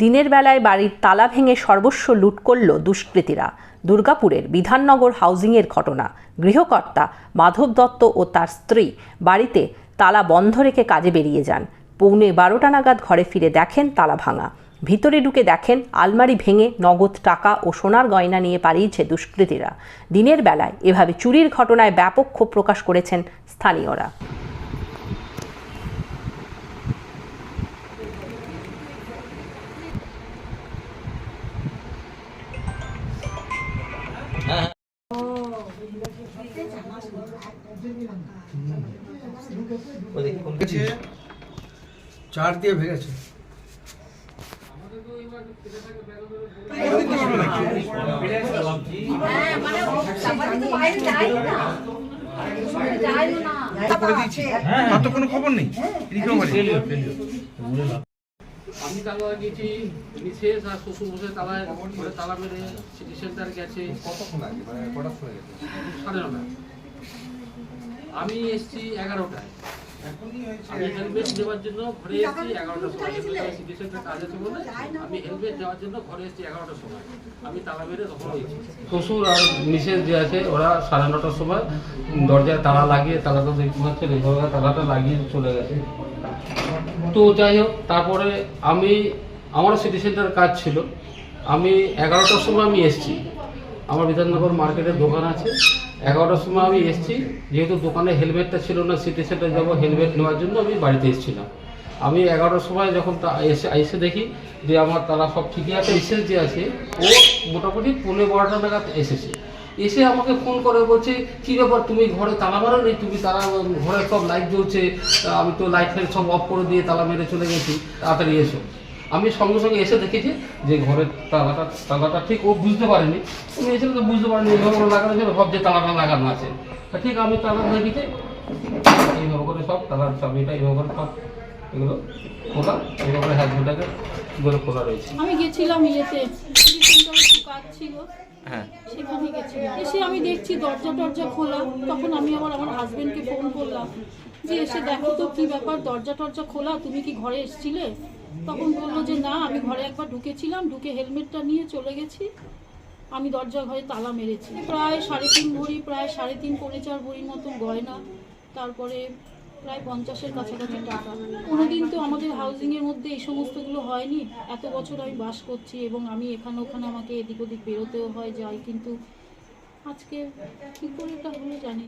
দিনের বেলায় বাড়ির তালা ভেঙে সর্বস্ব লুট করল দুষ্কৃতীরা। দুর্গাপুরের বিধাননগর হাউজিংয়ের ঘটনা। গৃহকর্তা মাধব দত্ত ও তার স্ত্রী বাড়িতে তালা বন্ধ রেখে কাজে বেরিয়ে যান। পৌনে বারোটা নাগাদ ঘরে ফিরে দেখেন তালা ভাঙা। ভিতরে ঢুকে দেখেন আলমারি ভেঙে নগদ টাকা ও সোনার গয়না নিয়ে পালিয়েছে দুষ্কৃতীরা। দিনের বেলায় এভাবে চুরির ঘটনায় ব্যাপক ক্ষোভ প্রকাশ করেছেন স্থানীয়রা। চার দিয়ে ভেঙেছে। তার তো কোনো খবর নেই আমি তালা গেছি মিসেস আর শ্বশুর বসে তালা তালা মেরে সিটি সেন্টার গেছে। কতক্ষণ আগে? মানে কটার সময় গেছে? সাড়ে নটা আমি এসছি এগারোটায়। আমি হেলমেট দেওয়ার জন্য ঘরে এসেছি এগারোটার সময়। কাজ আছে বলে আমি হেলমেট দেওয়ার জন্য ঘরে এসেছি এগারোটার সময়। আমি তালা মেরে তখন শ্বশুর আর মিসেস যে আছে ওরা সাড়ে নটার সময় দরজায় তালা লাগিয়ে তালাটা দেখতে লাগিয়ে চলে গেছে। তো যাই হোক তারপরে আমি আমারও সিটি সেন্টার কাজ ছিল। আমি এগারোটার সময় আমি এসেছি। আমার বিধাননগর মার্কেটের দোকান আছে। এগারোটার সময় আমি এসেছি। যেহেতু দোকানে হেলমেটটা ছিল না, সিটি সেন্টার যাব, হেলমেট নেওয়ার জন্য আমি বাড়িতে এসেছিলাম। আমি এগারোটার সময় যখন এসে এসে দেখি যে আমার তারা সব ঠিকই আছে, এসে যে আছে, ও মোটামুটি পনেরো বারোটা নাগাদ এসেছে। এসে আমাকে ফোন করে বলছে, কি ব্যাপার? তুমি ঘরে তালা মারো নেই তুমি তালা ঘরে সব লাইট জ্বলছে। আমি তো লাইট ফাইট সব অফ করে দিয়ে তালা মেরে চলে গেছি। তাড়াতাড়ি এসো। আমি সঙ্গে সঙ্গে এসে দেখেছি যে ঘরের তালাটা তালাটা ঠিক ও বুঝতে পারেনি। উনি এসে তো বুঝতে পারেনি, এইভাবে লাগানো ছিল, ভাবছে তালাটা লাগানো আছে। তা ঠিক আমি তালা দেখেছি এইভাবে করে সব তালার চাবিটা, এইভাবে করে সব এগুলো খোলা, এইভাবে করে করে খোলা রয়েছে। আমি গেছিলাম ইয়েতে। কাজ ছিল সেখানে গেছিলাম এসে আমি দেখছি দরজা টরজা খোলা। তখন আমি আবার আমার হাজবেন্ডকে ফোন করলাম। যে এসে দেখো তো কি ব্যাপার দরজা টরজা খোলা তুমি কি ঘরে এসেছিলে? তখন বলল যে না আমি ঘরে একবার ঢুকেছিলাম ঢুকে হেলমেটটা নিয়ে চলে গেছি। আমি দরজা ঘরে তালা মেরেছি। প্রায় সাড়ে তিন ভরি প্রায় সাড়ে তিন পৌনে চার ভরির মতো গয়না তারপরে প্রায় পঞ্চাশের কাছাকাছি টাকা। আমাদের হাউজিংয়ের মধ্যে এই সমস্তগুলো হয়নি এত বছর আমি বাস করছি এবং আমি এখানে ওখানে আমাকে এদিক ওদিক বেরোতেও হয়, যাই কিন্তু আজকে কী করে এটা হলো জানি।